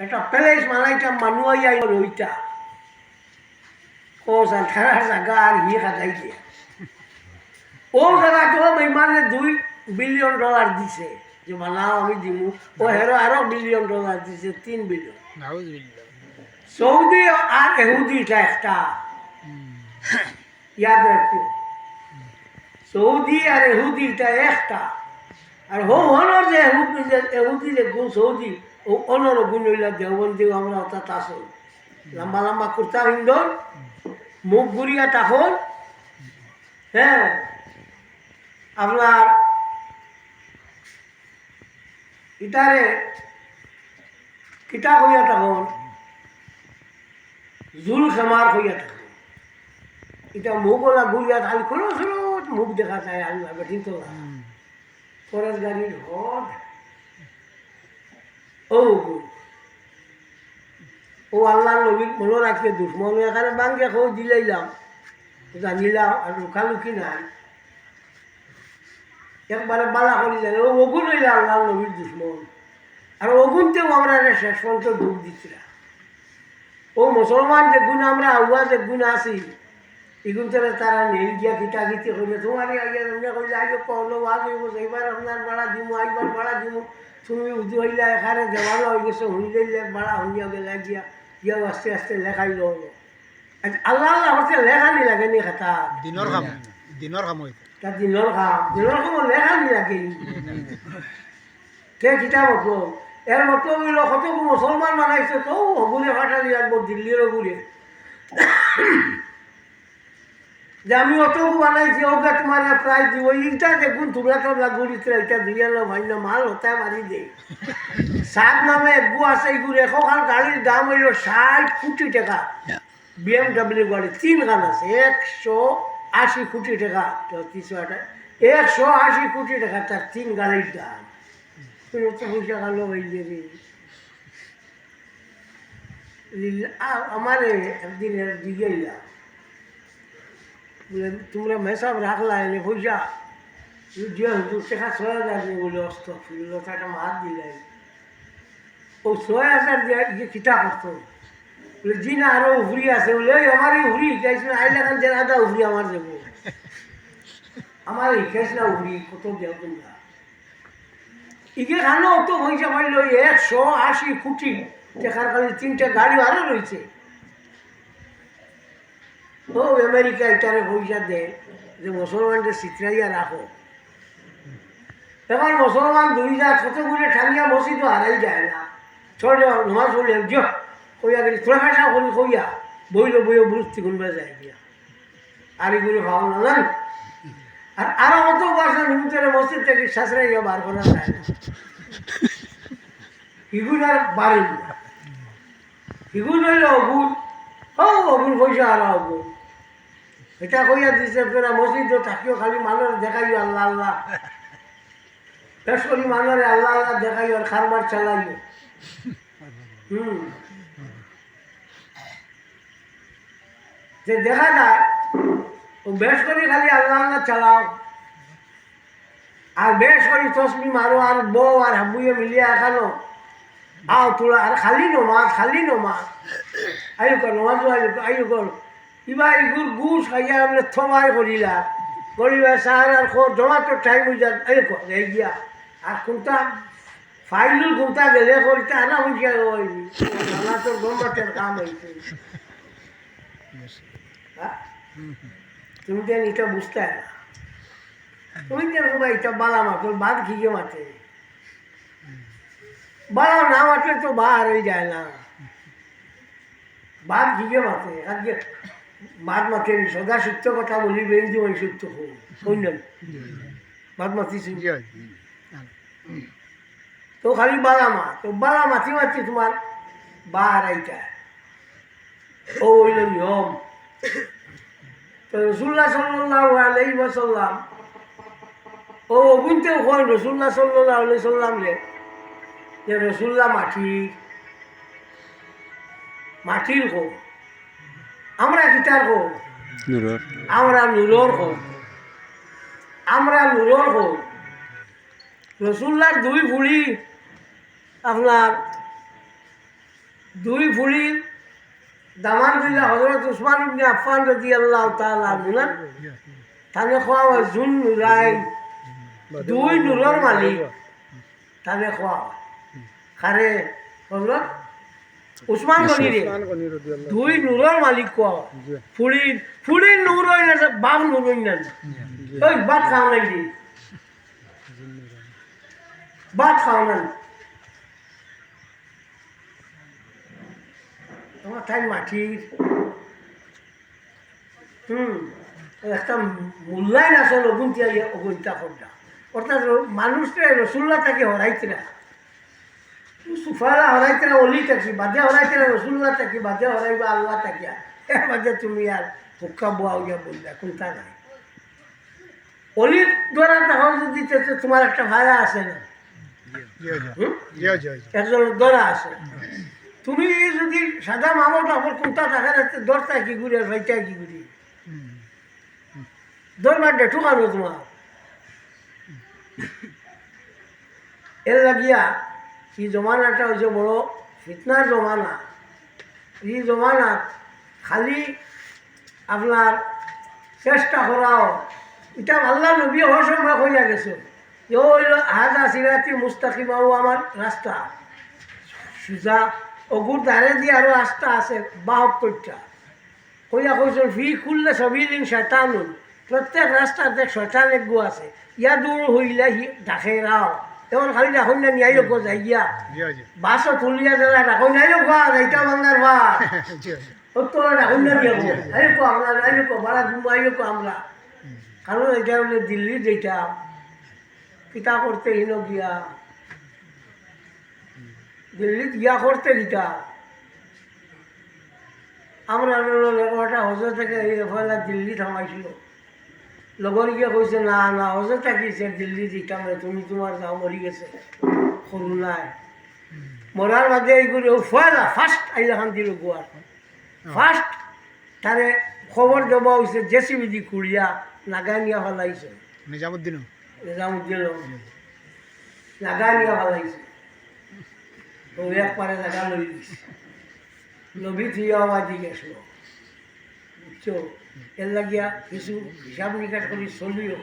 একটা palace মানাইটা মানুয়াই I ওইটা। ও সান্থার জায়গা আর ইয়ে খাটাই দিয়ে। ও জায়গাটো বেমানে দুই বিলিয়ন ডলার দিছে। যে বানাও আমি দিমু। ও হেরো আরও বিলিয়ন ডলার দিছে তিন বিলিয়ন। সৌদি আর এহুদিটা একটা। ইয়াদ রাখিও সৌদি আর এহুদিটা একটা। আর হো, হনর যে এহুদি যে এহুদি যে গুণ সৌদি, ও অনর গুণ হইলা দেওবন্দি আমরা অর্থাৎ আসল লম্বা লম্বা কুর্তা হিন্দন মুখ গুড়িয়া তখন হ্যাঁ। আপনার ইটারে কিতা হইয়া তখন জুল খামার হইয়া তখন এটা মুখ ওলা গুড়িয়া খালি কোনো মুখ দেখা যায় আল্লাহ বেঠিন তো? ফরেস্ট গাড়ির হদ। ও ও আল্লাহ নবীর মনে রাখতে দুশ্মন এখানে বাঙ্গে খো দিলাইলাম জানিলাম আর লুকালুকি নাই। একবারে বালা করি জানে ও ওগুন হইলে আল্লাহ নবীর দুশ্মন। আর ওগুনতেও আমরা শেষ পর্যন্ত ডুব দিচ্ছিলাম ও মুসলমান যে গুণ আমরা, আউয়া যে গুণ আছি এগুন তারা তারা নেই গিয়া গীতা গীতি করিলে তোমার আগে তোমরা কইলে আগে কহলো ওয়াজ হইব এইবার আপনার বাড়া দিমু এইবার বাড়া দিমু। তুমি উদু হইলে এখানে দেওয়ানো হয়ে গেছে হইলে বাড়া হইয়া গেলে গিয়া গিয়া আস্তে আস্তে লেখাই হলো আল্লাহ আল্লাহ হচ্ছে লেখানি লাগে নি খাতা। দিনৰ কাম দিনৰ কাম হৈছে তা দিনের খাম দিনের খাম লেখানি লাগে কে কিতাব হতো এর মতো হইল কত মুসলমান বানাইছে তো হগুলে ফাটালি রাখব দিল্লির হগুলে যে আমি অত বানাইছি, ওকে তোমার প্রাইজ দিব। এইটা দেখুন, তোমরা তো গুড়িতে এটা দিয়ে লো ভাই না মাল হতে মারি দে সাত নামে একগু আছে এগুলো এখন গাড়ির দাম হইল ষাট কোটি টাকা। বিএমডাব্লিউ গাড়ি তিন গান আছে, একশো আশি কোটি টাকা। তো তিনশো আটা, একশো আশি কোটি টাকা তার তিন গাড়ির দাম। পয়সা গেল রে। আমার একদিন দিকে এলাম। তোমরা মেসাব রাখলা, এনে পয়সা যে হুজুর ছয় হাজার দিয়ে বলে, অস্ত ফিরল একটা মাত দিলাই ও ছয় হাজার দিয়ে যে কিতা করতো? বলে জি না আরও উফরি আছে। বলে ওই আমার এই উফরি শিখাইছ না? আইলে খান যে আদা উফরি আমার দেবো। আমার শিখাইছ না উফরি? কত দেও তোমরা ইগে খানো, অত পয়সা পাইল, একশো আশি কোটি টাকার খালি তিনটা গাড়ি আরও রয়েছে ও আমেরিকা এটারে পয়সা দেয় যে মুসলমানদের চিত্রাইয়া রাখো এবার মুসলমান দুই যা কত করে ঠান্ডিয়া মসজিদ হারাই যায় না। ছোট নমাজ পড়লে যো কইয়া গেলি তোরা খাসা করি কইয়া বইল বইও বুঝতে কোনবা যায় গিয়া আর এগুলো খাওয়া না জান আর আরও অত বাসা নিমিত্তরে মসজিদ থেকে শাসরাই বার করা যায় না। এগুলো আর বাড়ি না এগুলো হইলে অগুল ও অগুল পয়সা আর অগুল এটা কইয়া দিছে, তোরা মসজিদ থাকিও, খালি মানুষ দেখাইও, আল্লাহ আল্লাহ। বেশ করি মানুষের আল্লাহ আল্লাহ দেখাইও আর খারবার চালাইও। হুম। যে দেখা যায়, ও বেশ করে খালি আল্লাহ আল্লাহ চালাও। আর বেশ করি তসবি মারো, আর বউ, আর হাবুয়ে মিলিয়ে এখানো। আও তোরা, আর খালি নমাজ খালি নমাজ। আয়ু কর, নমাজ আয়ু কর। ইবা ইগুর গুস খাইয়া আমরা থমাই করিলা করিবা আর খো জমা তো টাইম হয়ে কর এই গিয়া আর কোনটা? ফাইলুল কোনটা গেলে করিতে আনা যায় ওই আমার তো গম্বাটের কাম হয়েছে হ্যাঁ? তুমি যেন এটা বুঝতে না তুমি যেন সবাই এটা বালা মাতো, বাদ খিকে মাতে? বালা না মাতলে তো বার হয়ে যায় না। বাদ খিকে মাতে? আজকে বাদ সদা সত্য কথা বলি বেঞ্জি ওই সত্য হই শুনলেন বাদ তো খালি বালা মা তো বালা মাতি মাতি তোমার বার আইটা ও হইল নিয়ম। তো রসুল্লাহ সাল্লাহ আলাই ওয়াসাল্লাম ও অগুনতেও কয় রসুল্লাহ সাল্লাহ আলাই সাল্লাম রে যে রসুল্লাহ মাটির মাটির হোক আমরা হোক নুরর। আমরা নূরর হোক আমরা নূরর হোক রসুল্লার দুই ভুড়ি আপনার দুই ফুলি দামান দুইলা হজরত উসমান ইবনে আফফান রাদিয়াল্লাহু তাআলা আনহু তানে খোয়া হয় জুন নুরাই দুই নূরের মালিক তানে খোয়া। খারে হজরত উসমান গনি রে দুই নূরের মালিক হয় ফুলির ফুলির নূর হয় না বাপ নূর হয় না ওই বাদ খাও দি বাদ খাও না আমার তাই মাটির হুম একটা মূল্যায়ন আছে অগুন্তিয়া অগুন্তা করটা অর্থাৎ মানুষকে রসুল্লাহ তাকে হরাইতে না। সুফালা হরাইতে অলি থাকি বাদে হরাইতে না রসুল্লাহ থাকি বাদে হরাইবা আল্লাহ থাকিয়া এর বাদে তুমি আর হুক্কা বোয়া উইয়া বলবা কোনটা নাই? অলির দ্বারা তখন যদি তোমার একটা ভাড়া আছে না? একজন দরা আছে। তুমি যদি সাদা মামত আমার কোনটা টাকা রাখতে দরটা কি ঘুরি আর ভাইটা কি ঘুরি দর মারটা ঠুকানো তোমার এর লাগিয়া এই জমানাটা হয়েছে বড় ফিতনার জমানা। এই জমানা খালি আপনার চেষ্টা করাও। এটা আল্লাহ নবী হওয়ার সময় হইয়া গেছে যে ওই হাজা সিরাতি মুস্তাকিমাও আমার রাস্তা। সুজা অগুর ধারে দিয়ে আরও রাস্তা আছে, বাহাত্তরটা। কইয়া কইছেন ফি খুললে সবিলিন শয়তানুন প্রত্যেক রাস্তাতে শয়তান এক গো আছে। ইয়া দূর হইলে ডাকে রাও। তেমন খালি রাখুন না নিয়াই গো যাই গিয়া। বাসও তুলিয়া দিলা রাখুন নাই যাইটা বাংলার বা তোরা রাখুন না নিয়ে আই কো আমরা আই কো বাড়া ঘুমাই কো আমরা? কারণ এটা হলে দিল্লি যেটা। কিতা করতে হিন গিয়া। দিল্লিত গিয়া করতে দিতা আমরা লেখাটা হজর থেকে এই ফলে দিল্লি থামাইছিল। লগর গিয়ে কৈছে না না হজর থাকিছে দিল্লি দিতাম না তুমি তোমার যাও মরি গেছে। সৰু নাই। মরার বাদে এইগুলো ফয়লা ফার্স্ট আইলাখান দিল গোয়ার ফার্স্ট তারে খবর দেওয়া হয়েছে জেসিবি দি কুড়িয়া নাগাই নিয়া ফেলাইছে। নিজামুদ্দিন? নিজামুদ্দিন নাগাই নিয়া ফেলাইছে। তো একবারে জায়গা লই দিছে। লবি থিয়া বাজি গেছিল বুঝছ এর লাগিয়া কিছু হিসাব নিকাশ করি চলিও